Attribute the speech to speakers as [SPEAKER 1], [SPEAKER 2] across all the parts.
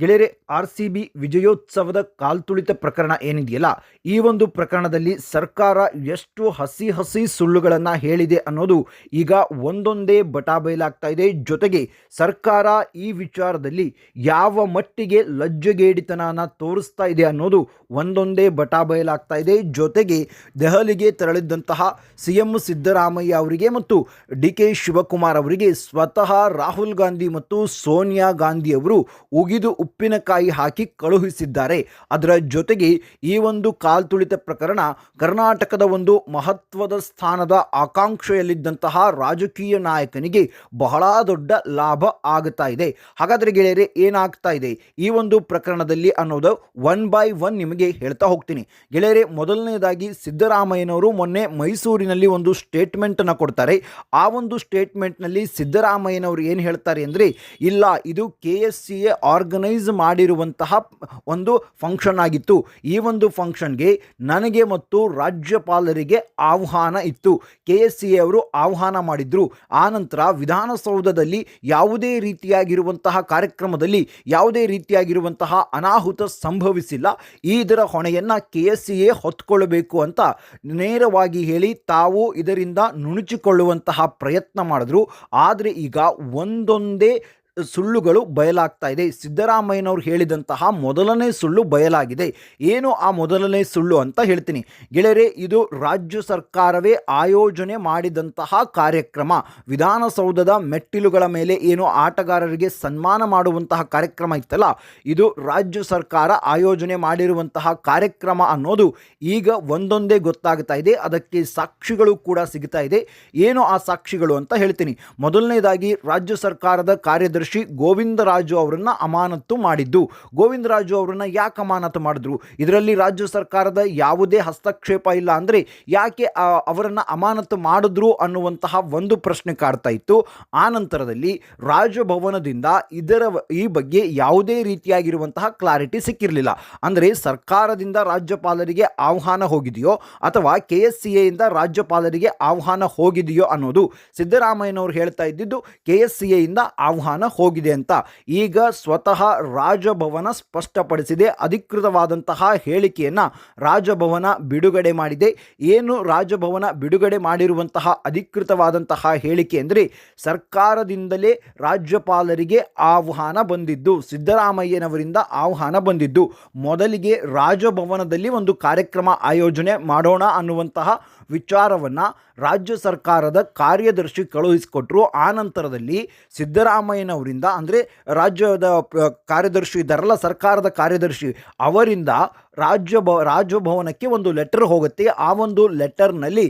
[SPEAKER 1] ಗೆಳೆಯರೆ R C B ವಿಜಯೋತ್ಸವದ ಕಾಲ್ತುಳಿತ ಪ್ರಕರಣ ಏನಿದೆಯಲ್ಲ, ಈ ಒಂದು ಪ್ರಕರಣದಲ್ಲಿ ಸರ್ಕಾರ ಎಷ್ಟು ಹಸಿ ಹಸಿ ಸುಳ್ಳುಗಳನ್ನು ಹೇಳಿದೆ ಅನ್ನೋದು ಈಗ ಒಂದೊಂದೇ ಬಟಾಬಯಲಾಗ್ತಾ ಇದೆ. ಜೊತೆಗೆ ಸರ್ಕಾರ ಈ ವಿಚಾರದಲ್ಲಿ ಯಾವ ಮಟ್ಟಿಗೆ ಲಜ್ಜೆಗೇಡಿತನನ ತೋರಿಸ್ತಾ ಇದೆ ಅನ್ನೋದು ಒಂದೊಂದೇ ಬಟಾಬಯಲಾಗ್ತಾ ಇದೆ. ಜೊತೆಗೆ ದೆಹಲಿಗೆ ತೆರಳಿದ್ದಂತಹ ಸಿ ಎಂ ಸಿದ್ದರಾಮಯ್ಯ ಅವರಿಗೆ ಮತ್ತು ಡಿ ಕೆ ಶಿವಕುಮಾರ್ ಅವರಿಗೆ ಸ್ವತಃ ರಾಹುಲ್ ಗಾಂಧಿ ಮತ್ತು ಸೋನಿಯಾ ಗಾಂಧಿ ಅವರು ಉಗಿದು ಉಪ್ಪಿನಕಾಯಿ ಹಾಕಿ ಕಳುಹಿಸಿದ್ದಾರೆ. ಅದರ ಜೊತೆಗೆ ಈ ಒಂದು ಕಾಲ್ತುಳಿತ ಪ್ರಕರಣ ಕರ್ನಾಟಕದ ಒಂದು ಮಹತ್ವದ ಸ್ಥಾನದ ಆಕಾಂಕ್ಷೆಯಲ್ಲಿದ್ದಂತಹ ರಾಜಕೀಯ ನಾಯಕನಿಗೆ ಬಹಳ ದೊಡ್ಡ ಲಾಭ ಆಗುತ್ತಾ ಇದೆ. ಹಾಗಾದರೆ ಗೆಳೆಯರೆ, ಏನಾಗ್ತಾ ಇದೆ? ಈ ಒಂದು ಪ್ರಕರಣದಲ್ಲಿ ಅನ್ನೋದು ಒನ್ ಬೈ ಒನ್ ನಿಮಗೆ ಹೇಳ್ತಾ ಹೋಗ್ತೀನಿ. ಗೆಳೆಯರೆ, ಮೊದಲನೇದಾಗಿ ಸಿದ್ದರಾಮಯ್ಯನವರು ಮೊನ್ನೆ ಮೈಸೂರಿನಲ್ಲಿ ಒಂದು ಸ್ಟೇಟ್ಮೆಂಟನ್ನು ಕೊಡ್ತಾರೆ. ಆ ಒಂದು ಸ್ಟೇಟ್ಮೆಂಟ್ನಲ್ಲಿ ಸಿದ್ದರಾಮಯ್ಯನವರು ಏನು ಹೇಳ್ತಾರೆ ಅಂದರೆ, ಇಲ್ಲ, ಇದು K S C A organise ಮಾಡಿರುವಂತಹ ಒಂದು ಫಂಕ್ಷನ್ ಆಗಿತ್ತು. ಈ ಒಂದು ಫಂಕ್ಷನ್ಗೆ ನನಗೆ ಮತ್ತು ರಾಜ್ಯಪಾಲರಿಗೆ ಆಹ್ವಾನ ಇತ್ತು. ಕೆ ಎಸ್ ಸಿ ಅವರು ಆಹ್ವಾನ ಮಾಡಿದ್ರು. ಆನಂತರ ವಿಧಾನಸೌಧದಲ್ಲಿ ಯಾವುದೇ ರೀತಿಯಾಗಿರುವಂತಹ ಕಾರ್ಯಕ್ರಮದಲ್ಲಿ ಯಾವುದೇ ರೀತಿಯಾಗಿರುವಂತಹ ಅನಾಹುತ ಸಂಭವಿಸಿಲ್ಲ. ಇದರ ಹೊಣೆಯನ್ನು ಕೆ ಎಸ್ ಸಿ ಎ ಹೊತ್ಕೊಳ್ಳಬೇಕು ಅಂತ ನೇರವಾಗಿ ಹೇಳಿ ತಾವು ಇದರಿಂದ ನುಣುಚಿಕೊಳ್ಳುವಂತಹ ಪ್ರಯತ್ನ ಮಾಡಿದ್ರು. ಆದರೆ ಈಗ ಒಂದೊಂದೇ ಸುಳ್ಳುಗಳು ಬಯಲಾಗ್ತಾ ಇದೆ. ಸಿದ್ದರಾಮಯ್ಯನವರು ಹೇಳಿದಂತಹ ಮೊದಲನೇ ಸುಳ್ಳು ಬಯಲಾಗಿದೆ. ಏನು ಆ ಮೊದಲನೇ ಸುಳ್ಳು ಅಂತ ಹೇಳ್ತೀನಿ. ಗೆಳೆಯರೆ, ಇದು ರಾಜ್ಯ ಸರ್ಕಾರವೇ ಆಯೋಜನೆ ಮಾಡಿದಂತಹ ಕಾರ್ಯಕ್ರಮ. ವಿಧಾನಸೌಧದ ಮೆಟ್ಟಿಲುಗಳ ಮೇಲೆ ಏನು ಆಟಗಾರರಿಗೆ ಸನ್ಮಾನ ಮಾಡುವಂತಹ ಕಾರ್ಯಕ್ರಮ ಇತ್ತಲ್ಲ, ಇದು ರಾಜ್ಯ ಸರ್ಕಾರ ಆಯೋಜನೆ ಮಾಡಿರುವಂತಹ ಕಾರ್ಯಕ್ರಮ ಅನ್ನೋದು ಈಗ ಒಂದೊಂದೇ ಗೊತ್ತಾಗ್ತಾ ಇದೆ. ಅದಕ್ಕೆ ಸಾಕ್ಷಿಗಳು ಕೂಡ ಸಿಗ್ತಾ ಇದೆ. ಏನು ಆ ಸಾಕ್ಷಿಗಳು ಅಂತ ಹೇಳ್ತೀನಿ. ಮೊದಲನೇದಾಗಿ ರಾಜ್ಯ ಸರ್ಕಾರದ ಕಾರ್ಯದರ್ಶಿ ಗೋವಿಂದರಾಜು ಅವರನ್ನ ಅಮಾನತು ಮಾಡಿದ್ದು. ಗೋವಿಂದರಾಜು ಅವರನ್ನ ಯಾಕೆ ಅಮಾನತು ಮಾಡಿದ್ರು? ಇದರಲ್ಲಿ ರಾಜ್ಯ ಸರ್ಕಾರದ ಯಾವುದೇ ಹಸ್ತಕ್ಷೇಪ ಇಲ್ಲ ಅಂದರೆ ಯಾಕೆ ಅವರನ್ನು ಅವರನ್ನ ಅಮಾನತು ಮಾಡಿದ್ರು ಅನ್ನುವಂತಹ ಒಂದು ಪ್ರಶ್ನೆ ಕಾಡ್ತಾ ಇತ್ತು. ಆ ನಂತರದಲ್ಲಿ ರಾಜಭವನದಿಂದ ಇದರ ಈ ಬಗ್ಗೆ ಯಾವುದೇ ರೀತಿಯಾಗಿರುವಂತಹ ಕ್ಲಾರಿಟಿ ಸಿಕ್ಕಿರಲಿಲ್ಲ. ಅಂದರೆ ಸರ್ಕಾರದಿಂದ ರಾಜ್ಯಪಾಲರಿಗೆ ಆಹ್ವಾನ ಹೋಗಿದೆಯೋ ಅಥವಾ ಕೆ ಎಸ್ ಸಿ ಎಯಿಂದ ರಾಜ್ಯಪಾಲರಿಗೆ ಆಹ್ವಾನ ಹೋಗಿದೆಯೋ ಅನ್ನೋದು ಸಿದ್ದರಾಮಯ್ಯನವರು ಹೇಳ್ತಾ ಇದ್ದಿದ್ದು ಕೆ ಎಸ್ ಸಿ ಎಯಿಂದ ಆಹ್ವಾನ ಹೋಗಿದೆ ಅಂತ ಈಗ ಸ್ವತಃ ರಾಜಭವನ ಸ್ಪಷ್ಟಪಡಿಸಿದೆ. ಅಧಿಕೃತವಾದಂತಹ ಹೇಳಿಕೆಯನ್ನು ರಾಜಭವನ ಬಿಡುಗಡೆ ಮಾಡಿದೆ. ಏನು ರಾಜಭವನ ಬಿಡುಗಡೆ ಮಾಡಿರುವಂತಹ ಅಧಿಕೃತವಾದಂತಹ ಹೇಳಿಕೆ ಅಂದರೆ ಸರ್ಕಾರದಿಂದಲೇ ರಾಜ್ಯಪಾಲರಿಗೆ ಆಹ್ವಾನ ಬಂದಿದ್ದು, ಸಿದ್ದರಾಮಯ್ಯನವರಿಂದ ಆಹ್ವಾನ ಬಂದಿದ್ದು, ಮೊದಲಿಗೆ ರಾಜಭವನದಲ್ಲಿ ಒಂದು ಕಾರ್ಯಕ್ರಮ ಆಯೋಜನೆ ಮಾಡೋಣ ಅನ್ನುವಂತಹ ವಿಚಾರವನ್ನು ರಾಜ್ಯ ಸರ್ಕಾರದ ಕಾರ್ಯದರ್ಶಿ ಕಳುಹಿಸಿಕೊಟ್ಟರು ಆ ನಂತರದಲ್ಲಿ ಸಿದ್ದರಾಮಯ್ಯನವರಿಂದ ಅಂದರೆ ರಾಜ್ಯದ ಕಾರ್ಯದರ್ಶಿ ಇದ್ದಾರಲ್ಲ ಸರ್ಕಾರದ ಕಾರ್ಯದರ್ಶಿ ಅವರಿಂದ ರಾಜ್ಯ ಭ, ರಾಜಭವನಕ್ಕೆ ಒಂದು ಲೆಟರ್ ಹೋಗುತ್ತೆ. ಆ ಒಂದು ಲೆಟರ್ನಲ್ಲಿ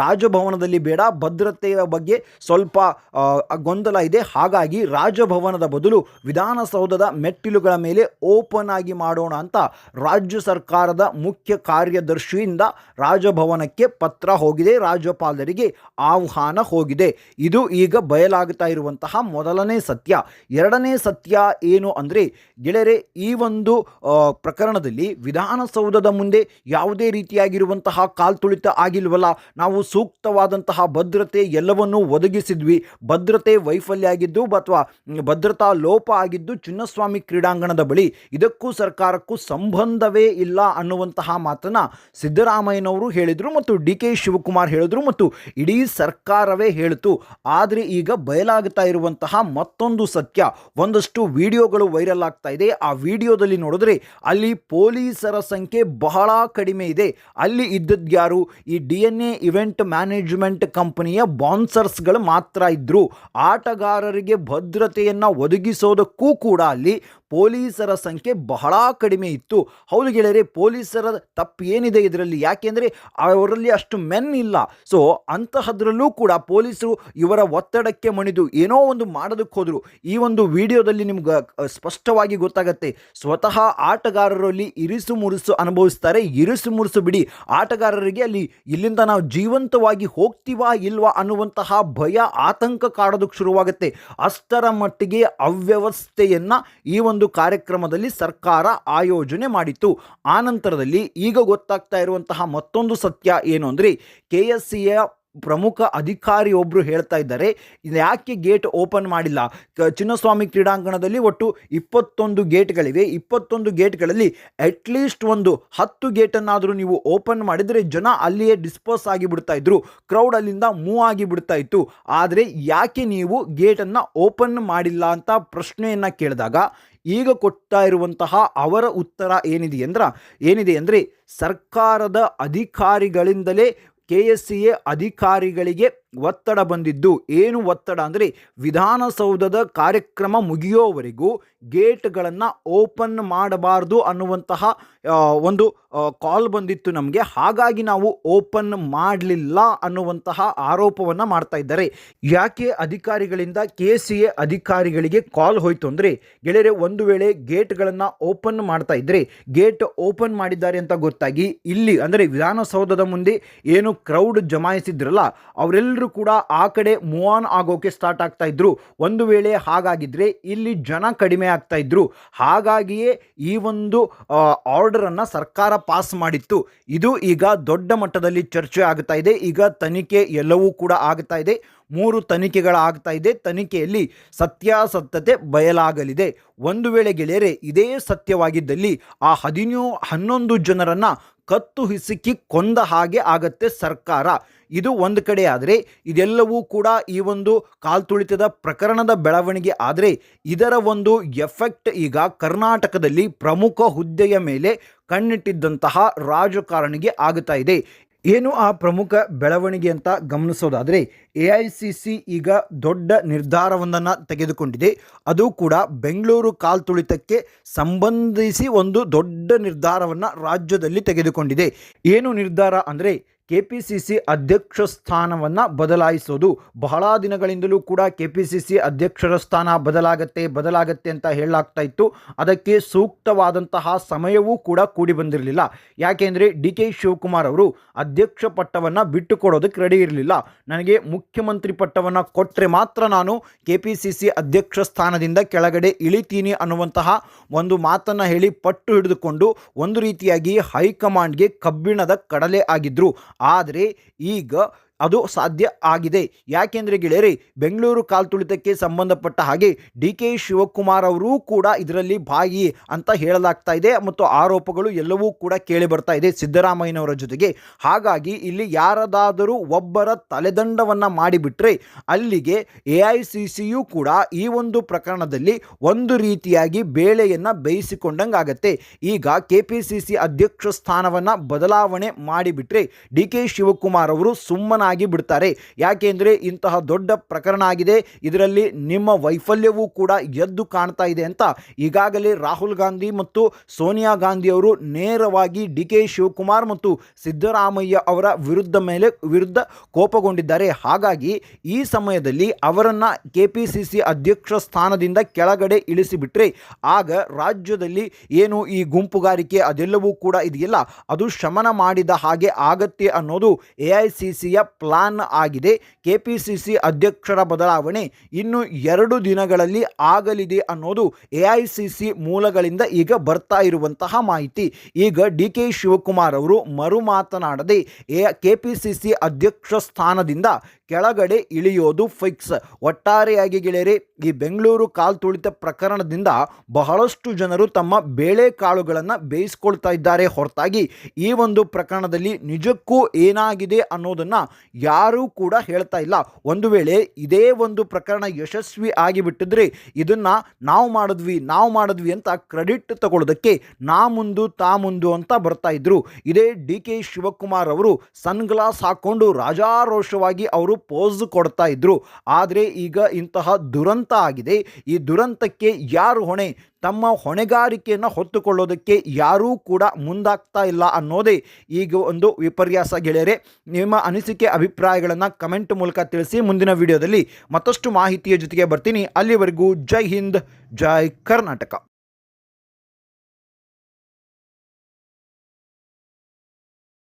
[SPEAKER 1] ರಾಜಭವನದಲ್ಲಿ ಬೇಡ, ಭದ್ರತೆಯ ಬಗ್ಗೆ ಸ್ವಲ್ಪ ಗೊಂದಲ ಇದೆ. ಹಾಗಾಗಿ ರಾಜಭವನದ ಬದಲು ವಿಧಾನಸೌಧದ ಮೆಟ್ಟಿಲುಗಳ ಮೇಲೆ ಓಪನ್ ಆಗಿ ಮಾಡೋಣ ಅಂತ ರಾಜ್ಯ ಸರ್ಕಾರದ ಮುಖ್ಯ ಕಾರ್ಯದರ್ಶಿಯಿಂದ ರಾಜಭವನಕ್ಕೆ ಪತ್ರ ಹೋಗಿದೆ. ರಾಜ್ಯಪಾಲರಿಗೆ ಆಹ್ವಾನ ಹೋಗಿದೆ. ಇದು ಈಗ ಬಯಲಾಗುತ್ತಾ ಇರುವಂತಹ ಮೊದಲನೇ ಸತ್ಯ. ಎರಡನೇ ಸತ್ಯ ಏನು ಅಂದರೆ ಗೆಳೆಯರೆ, ಈ ಒಂದು ಪ್ರಕರಣದಲ್ಲಿ ಪ್ರಕರಣದಲ್ಲಿ ವಿಧಾನಸೌಧದ ಮುಂದೆ ಯಾವುದೇ ರೀತಿಯಾಗಿರುವಂತಹ ಕಾಲ್ತುಳಿತ ಆಗಿಲ್ವಲ್ಲ, ನಾವು ಸೂಕ್ತವಾದಂತಹ ಭದ್ರತೆ ಎಲ್ಲವನ್ನೂ ಒದಗಿಸಿದ್ವಿ. ಭದ್ರತೆ ವೈಫಲ್ಯ ಆಗಿದ್ದು ಅಥವಾ ಭದ್ರತಾ ಲೋಪ ಆಗಿದ್ದು ಚಿನ್ನಸ್ವಾಮಿ ಕ್ರೀಡಾಂಗಣದ ಬಳಿ. ಇದಕ್ಕೂ ಸರ್ಕಾರಕ್ಕೂ ಸಂಬಂಧವೇ ಇಲ್ಲ ಅನ್ನುವಂತಹ ಮಾತನ್ನ ಸಿದ್ದರಾಮಯ್ಯನವರು ಹೇಳಿದರು ಮತ್ತು ಡಿ ಕೆ ಶಿವಕುಮಾರ್ ಹೇಳಿದರು ಮತ್ತು ಇಡೀ ಸರ್ಕಾರವೇ ಹೇಳಿತು. ಆದರೆ ಈಗ ಬಯಲಾಗುತ್ತಾ ಇರುವಂತಹ ಮತ್ತೊಂದು ಸತ್ಯ. ಒಂದಷ್ಟು ವಿಡಿಯೋಗಳು ವೈರಲ್ ಆಗ್ತಾ ಇದೆ. ಆ ವಿಡಿಯೋದಲ್ಲಿ ನೋಡಿದ್ರೆ ಅಲ್ಲಿ ಪೊಲೀಸರ ಸಂಖ್ಯೆ ಬಹಳ ಕಡಿಮೆ ಇದೆ. ಅಲ್ಲಿ ಇದ್ದದ್ದು ಯಾರು? ಈ D N A event management ಕಂಪನಿಯ ಬಾನ್ಸರ್ಸ್ಗಳು ಮಾತ್ರ ಇದ್ದರು ಆಟಗಾರರಿಗೆ ಭದ್ರತೆಯನ್ನು ಒದಗಿಸೋದಕ್ಕೂ ಕೂಡ ಅಲ್ಲಿ ಪೊಲೀಸರ ಸಂಖ್ಯೆ ಬಹಳ ಕಡಿಮೆ ಇತ್ತು. ಹೌದು ಗೆಳೆಯರೆ, ಪೊಲೀಸರ ತಪ್ಪು ಏನಿದೆ ಇದರಲ್ಲಿ? ಯಾಕೆಂದರೆ ಅವರಲ್ಲಿ ಅಷ್ಟು ಮೆನ್ ಇಲ್ಲ. ಸೊ ಅಂತಹದ್ರಲ್ಲೂ ಕೂಡ ಪೊಲೀಸರು ಇವರ ಒತ್ತಡಕ್ಕೆ ಮಣಿದು ಏನೋ ಒಂದು ಮಾಡೋದಕ್ಕೆ ಹೋದರು. ಈ ಒಂದು ವಿಡಿಯೋದಲ್ಲಿ ನಿಮ್ಗೆ ಸ್ಪಷ್ಟವಾಗಿ ಗೊತ್ತಾಗತ್ತೆ. ಸ್ವತಃ ಆಟಗಾರರಲ್ಲಿ ಇರಿಸು ಮುರುಸು ಅನುಭವಿಸ್ತಾರೆ. ಇರಿಸು ಮುರುಸು ಬಿಡಿ. ಆಟಗಾರರಿಗೆ ಅಲ್ಲಿ ಇಲ್ಲಿಂದ ನಾವು ಜೀವಂತವಾಗಿ ಹೋಗ್ತೀವಾ ಇಲ್ವಾ ಅನ್ನುವಂತಹ ಭಯ, ಆತಂಕ ಕಾಡೋದಕ್ಕೆ ಶುರುವಾಗುತ್ತೆ. ಅಷ್ಟರ ಮಟ್ಟಿಗೆ ಅವ್ಯವಸ್ಥೆಯನ್ನು ಈ ಒಂದು ಕಾರ್ಯಕ್ರಮದಲ್ಲಿ ಸರ್ಕಾರ ಆಯೋಜನೆ ಮಾಡಿತ್ತು. ಆನಂತರದಲ್ಲಿ ಈಗ ಗೊತ್ತಾಗ್ತಾ ಇರುವಂತಹ ಮತ್ತೊಂದು ಸತ್ಯ ಏನು ಅಂದರೆ ಕೆ ಎಸ್ ಸಿಯ ಪ್ರಮುಖ ಅಧಿಕಾರಿ ಒಬ್ಬರು ಹೇಳ್ತಾ ಇದ್ದಾರೆ ಇದು ಯಾಕೆ ಗೇಟ್ ಓಪನ್ ಮಾಡಿಲ್ಲ? ಚಿನ್ನಸ್ವಾಮಿ ಕ್ರೀಡಾಂಗಣದಲ್ಲಿ ಒಟ್ಟು ಇಪ್ಪತ್ತೊಂದು ಗೇಟ್ಗಳಿವೆ. ಇಪ್ಪತ್ತೊಂದು ಗೇಟ್ಗಳಲ್ಲಿ ಅಟ್ಲೀಸ್ಟ್ ಒಂದು ಹತ್ತು ಗೇಟನ್ನಾದರೂ ನೀವು ಓಪನ್ ಮಾಡಿದರೆ ಜನ ಅಲ್ಲಿಯೇ ಡಿಸ್ಪೋಸ್ ಆಗಿಬಿಡ್ತಾ ಇದ್ರು. ಕ್ರೌಡ್ ಅಲ್ಲಿಂದ ಮೂವ್ ಆಗಿ ಬಿಡ್ತಾ ಇತ್ತು. ಆದರೆ ಯಾಕೆ ನೀವು ಗೇಟನ್ನು ಓಪನ್ ಮಾಡಿಲ್ಲ ಅಂತ ಪ್ರಶ್ನೆಯನ್ನು ಕೇಳಿದಾಗ, ಈಗ ಕೊಡ್ತಾ ಇರುವಂತಹ ಅವರ ಉತ್ತರ ಏನಿದೆ ಅಂದ್ರೆ, ಏನಿದೆ ಅಂದರೆ ಸರ್ಕಾರದ ಅಧಿಕಾರಿಗಳಿಂದಲೇ ಕೆ ಎಸ್ ಸಿ ಎ ಅಧಿಕಾರಿಗಳಿಗೆ ಒತ್ತಡ ಬಂದಿದ್ದು. ಏನು ಒತ್ತಡ ಅಂದರೆ ವಿಧಾನಸೌಧದ ಕಾರ್ಯಕ್ರಮ ಮುಗಿಯೋವರೆಗೂ ಗೇಟ್ಗಳನ್ನು ಓಪನ್ ಮಾಡಬಾರ್ದು ಅನ್ನುವಂತಹ ಒಂದು ಕಾಲ್ ಬಂದಿತ್ತು ನಮಗೆ. ಹಾಗಾಗಿ ನಾವು ಓಪನ್ ಮಾಡಲಿಲ್ಲ ಅನ್ನುವಂತಹ ಆರೋಪವನ್ನು ಮಾಡ್ತಾ ಇದ್ದಾರೆ. ಯಾಕೆ ಅಧಿಕಾರಿಗಳಿಂದ ಕೆ ಸಿ ಎ ಅಧಿಕಾರಿಗಳಿಗೆ ಕಾಲ್ ಹೋಯಿತು ಅಂದರೆ, ಗೆಳೆಯರೆ, ಒಂದು ವೇಳೆ ಗೇಟ್ಗಳನ್ನು ಓಪನ್ ಮಾಡ್ತಾ ಇದ್ದರೆ ಗೇಟ್ ಓಪನ್ ಮಾಡಿದ್ದಾರೆ ಅಂತ ಗೊತ್ತಾಗಿ, ಇಲ್ಲಿ ಅಂದರೆ ವಿಧಾನಸೌಧದ ಮುಂದೆ ಏನು ಕ್ರೌಡ್ ಜಮಾಯಿಸಿದ್ರಲ್ಲ ಅವರೆಲ್ಲರೂ ಕೂಡ ಆ ಕಡೆ ಮೂವ್ ಆನ್ ಆಗೋಕೆ ಸ್ಟಾರ್ಟ್ ಆಗ್ತಾ ಇದ್ರು. ಒಂದು ವೇಳೆ ಹಾಗಾಗಿದ್ರೆ ಇಲ್ಲಿ ಜನ ಕಡಿಮೆ ಆಗ್ತಾ ಇದ್ರು. ಹಾಗಾಗಿಯೇ ಈ ಒಂದು ಆರ್ಡರನ್ನು ಸರ್ಕಾರ ಪಾಸ್ ಮಾಡಿತ್ತು. ಇದು ಈಗ ದೊಡ್ಡ ಮಟ್ಟದಲ್ಲಿ ಚರ್ಚೆ ಆಗ್ತಾ ಇದೆ. ಈಗ ತನಿಖೆ ಎಲ್ಲವೂ ಕೂಡ ಆಗ್ತಾ ಇದೆ. ಮೂರು ತನಿಖೆಗಳಾಗ್ತಾ ಇದೆ. ತನಿಖೆಯಲ್ಲಿ ಸತ್ಯಾಸತ್ಯತೆ ಬಯಲಾಗಲಿದೆ. ಒಂದು ವೇಳೆ ಗೆಳೆಯರೆ, ಇದೇ ಸತ್ಯವಾಗಿದ್ದಲ್ಲಿ ಆ ಹದಿನೇಳು ಹನ್ನೊಂದು ಜನರನ್ನು ಕತ್ತು ಹಿಸುಕಿ ಕೊಂದ ಹಾಗೆ ಆಗತ್ತೆ ಸರ್ಕಾರ. ಇದು ಒಂದು ಕಡೆ ಆದರೆ ಇದೆಲ್ಲವೂ ಕೂಡ ಈ ಒಂದು ಕಾಲ್ತುಳಿತದ ಪ್ರಕರಣದ ಬೆಳವಣಿಗೆ ಆದರೆ ಇದರ ಒಂದು ಎಫೆಕ್ಟ್ ಈಗ ಕರ್ನಾಟಕದಲ್ಲಿ ಪ್ರಮುಖ ಹುದ್ದೆಯ ಮೇಲೆ ಕಣ್ಣಿಟ್ಟಿದ್ದಂತಹ ರಾಜಕಾರಣಿಗೆ ಆಗುತ್ತಾ ಇದೆ. ಏನು ಆ ಪ್ರಮುಖ ಬೆಳವಣಿಗೆ ಅಂತ ಗಮನಿಸೋದಾದರೆ ಎ ಐ ಸಿ ಸಿ ಈಗ ದೊಡ್ಡ ನಿರ್ಧಾರವೊಂದನ್ನು ತೆಗೆದುಕೊಂಡಿದೆ. ಅದು ಕೂಡ ಬೆಂಗಳೂರು ಕಾಲ್ತುಳಿತಕ್ಕೆ ಸಂಬಂಧಿಸಿ ಒಂದು ದೊಡ್ಡ ನಿರ್ಧಾರವನ್ನು ರಾಜ್ಯದಲ್ಲಿ ತೆಗೆದುಕೊಂಡಿದೆ. ಏನು ನಿರ್ಧಾರ ಅಂದರೆ ಕೆ ಪಿ ಸಿ ಸಿ ಅಧ್ಯಕ್ಷ ಸ್ಥಾನವನ್ನು ಬದಲಾಯಿಸೋದು. ಬಹಳ ದಿನಗಳಿಂದಲೂ ಕೂಡ ಕೆ ಪಿ ಸಿ ಸಿ ಅಧ್ಯಕ್ಷರ ಸ್ಥಾನ ಬದಲಾಗತ್ತೆ ಬದಲಾಗತ್ತೆ ಅಂತ ಹೇಳಲಾಗ್ತಾ ಇತ್ತು. ಅದಕ್ಕೆ ಸೂಕ್ತವಾದಂತಹ ಸಮಯವೂ ಕೂಡ ಕೂಡಿ ಬಂದಿರಲಿಲ್ಲ. ಯಾಕೆಂದರೆ ಡಿ ಕೆ ಶಿವಕುಮಾರ್ ಅವರು ಅಧ್ಯಕ್ಷ ಪಟ್ಟವನ್ನು ಬಿಟ್ಟುಕೊಡೋದಕ್ಕೆ ರೆಡಿ ಇರಲಿಲ್ಲ. ನನಗೆ ಮುಖ್ಯಮಂತ್ರಿ ಪಟ್ಟವನ್ನು ಕೊಟ್ಟರೆ ಮಾತ್ರ ನಾನು ಕೆ ಪಿ ಸಿ ಸಿ ಅಧ್ಯಕ್ಷ ಸ್ಥಾನದಿಂದ ಕೆಳಗಡೆ ಇಳಿತೀನಿ ಅನ್ನುವಂತಹ ಒಂದು ಮಾತನ್ನು ಹೇಳಿ ಪಟ್ಟು ಹಿಡಿದುಕೊಂಡು ಒಂದು ರೀತಿಯಾಗಿ ಹೈಕಮಾಂಡ್ಗೆ ಕಬ್ಬಿಣದ ಕಡಲೆ ಆಗಿದ್ದರು ಆದರೆ ಈಗ ಅದು ಸಾಧ್ಯ ಆಗಿದೆ. ಯಾಕೆಂದರೆ ಗೆಳೆಯರೆ, ಬೆಂಗಳೂರು ಕಾಲ್ತುಳಿತಕ್ಕೆ ಸಂಬಂಧಪಟ್ಟ ಹಾಗೆ ಡಿ ಕೆ ಶಿವಕುಮಾರ್ ಅವರೂ ಕೂಡ ಇದರಲ್ಲಿ ಭಾಗಿ ಅಂತ ಹೇಳಲಾಗ್ತಾ ಇದೆ ಮತ್ತು ಆರೋಪಗಳು ಎಲ್ಲವೂ ಕೂಡ ಕೇಳಿ ಬರ್ತಾ ಇದೆ ಸಿದ್ದರಾಮಯ್ಯನವರ ಜೊತೆಗೆ. ಹಾಗಾಗಿ ಇಲ್ಲಿ ಯಾರದಾದರೂ ಒಬ್ಬರ ತಲೆದಂಡವನ್ನು ಮಾಡಿಬಿಟ್ರೆ ಅಲ್ಲಿಗೆ ಎ ಐ ಸಿ ಸಿಯು ಕೂಡ ಈ ಒಂದು ಪ್ರಕರಣದಲ್ಲಿ ಒಂದು ರೀತಿಯಾಗಿ ಬೇಳೆಯನ್ನು ಬೇಯಿಸಿಕೊಂಡಂಗೆ ಆಗತ್ತೆ ಈಗ ಕೆ ಪಿ ಸಿ ಸಿ ಅಧ್ಯಕ್ಷ ಸ್ಥಾನವನ್ನು ಬದಲಾವಣೆ ಮಾಡಿಬಿಟ್ರೆ ಡಿ ಕೆ ಶಿವಕುಮಾರ್ ಅವರು ಸುಮ್ಮನಾಗಿ ಬಿಡ್ತಾರೆ. ಯಾಕೆಂದರೆ ಇಂತಹ ದೊಡ್ಡ ಪ್ರಕರಣ ಆಗಿದೆ. ಇದರಲ್ಲಿ ನಿಮ್ಮ ವೈಫಲ್ಯವೂ ಕೂಡ ಎದ್ದು ಕಾಣ್ತಾ ಇದೆ ಅಂತ ಈಗಾಗಲೇ ರಾಹುಲ್ ಗಾಂಧಿ ಮತ್ತು ಸೋನಿಯಾ ಗಾಂಧಿ ಅವರು ನೇರವಾಗಿ ಡಿ ಕೆ ಶಿವಕುಮಾರ್ ಮತ್ತು ಸಿದ್ದರಾಮಯ್ಯ ಅವರ ವಿರುದ್ಧ ಮೇಲೆ, ವಿರುದ್ಧ ಕೋಪಗೊಂಡಿದ್ದಾರೆ. ಹಾಗಾಗಿ ಈ ಸಮಯದಲ್ಲಿ ಅವರನ್ನು ಕೆ ಪಿ ಸಿ ಸಿ ಅಧ್ಯಕ್ಷ ಸ್ಥಾನದಿಂದ ಕೆಳಗಡೆ ಇಳಿಸಿಬಿಟ್ರೆ ಆಗ ರಾಜ್ಯದಲ್ಲಿ ಏನು ಈ ಗುಂಪುಗಾರಿಕೆ ಅದೆಲ್ಲವೂ ಕೂಡ ಇದೆಯಲ್ಲ. ಅದು ಶಮನ ಮಾಡಿದ ಹಾಗೆ ಆಗತ್ತೆ ಅನ್ನೋದು ಎ ಐ ಸಿ ಸಿಯ ಪ್ಲಾನ್ ಆಗಿದೆ. ಕೆ ಪಿ ಸಿ ಸಿ ಅಧ್ಯಕ್ಷರ ಬದಲಾವಣೆ ಇನ್ನು ಎರಡು ದಿನಗಳಲ್ಲಿ ಆಗಲಿದೆ ಅನ್ನೋದು ಎ ಮೂಲಗಳಿಂದ ಈಗ ಬರ್ತಾ ಇರುವಂತಹ ಮಾಹಿತಿ. ಈಗ ಡಿ ಕೆ ಶಿವಕುಮಾರ್ ಅವರು ಮರು ಮಾತನಾಡದೆ ಎ ಕೆ ಅಧ್ಯಕ್ಷ ಸ್ಥಾನದಿಂದ ಕೆಳಗಡೆ ಇಳಿಯೋದು ಫಿಕ್ಸ್. ಒಟ್ಟಾರೆಯಾಗಿ ಗೆಳೆಯರೆ ಈ ಬೆಂಗಳೂರು ಕಾಲು ತುಳಿತ ಪ್ರಕರಣದಿಂದ ಬಹಳಷ್ಟು ಜನರು ತಮ್ಮ ಬೇಳೆಕಾಳುಗಳನ್ನು ಬೇಯಿಸ್ಕೊಳ್ತಾ ಇದ್ದಾರೆ. ಹೊರತಾಗಿ ಈ ಒಂದು ಪ್ರಕರಣದಲ್ಲಿ ನಿಜಕ್ಕೂ ಏನಾಗಿದೆ ಅನ್ನೋದನ್ನು ಯಾರೂ ಕೂಡ ಹೇಳ್ತಾ ಇಲ್ಲ. ಒಂದು ವೇಳೆ ಇದೇ ಒಂದು ಪ್ರಕರಣ ಯಶಸ್ವಿ ಆಗಿಬಿಟ್ಟಿದ್ರೆ ಇದನ್ನು ನಾವು ಮಾಡಿದ್ವಿ ನಾವು ಮಾಡಿದ್ವಿ ಅಂತ ಕ್ರೆಡಿಟ್ ತಗೊಳ್ಳೋದಕ್ಕೆ ನಾ ಮುಂದು, ತಾ ಮುಂದು ಅಂತ ಬರ್ತಾ ಇದ್ರು. ಇದೇ ಡಿ ಕೆ ಶಿವಕುಮಾರ್ ಅವರು ಸನ್ ಗ್ಲಾಸ್ ಹಾಕೊಂಡು ರಾಜಾರೋಷವಾಗಿ ಅವರು ಪೋಸ್ ಕೊಡ್ತಾ ಇದ್ರು. ಆದರೆ ಈಗ ಇಂತಹ ದುರಂತ ಆಗಿದೆ. ಈ ದುರಂತಕ್ಕೆ ಯಾರು ಹೊಣೆ? ತಮ್ಮ ಹೊಣೆಗಾರಿಕೆಯನ್ನು ಹೊತ್ತುಕೊಳ್ಳೋದಕ್ಕೆ ಯಾರೂ ಕೂಡ ಮುಂದಾಗ್ತಾ ಇಲ್ಲ ಅನ್ನೋದೇ ಈಗ ಒಂದು ವಿಪರ್ಯಾಸ ಗೆಳೆಯರೆ. ನಿಮ್ಮ ಅನಿಸಿಕೆ, ಅಭಿಪ್ರಾಯಗಳನ್ನು ಕಮೆಂಟ್ ಮೂಲಕ ತಿಳಿಸಿ. ಮುಂದಿನ ವಿಡಿಯೋದಲ್ಲಿ ಮತ್ತಷ್ಟು ಮಾಹಿತಿಯ ಜೊತೆಗೆ ಬರ್ತೀನಿ. ಅಲ್ಲಿವರೆಗೂ ಜೈ ಹಿಂದ್, ಜೈ ಕರ್ನಾಟಕ.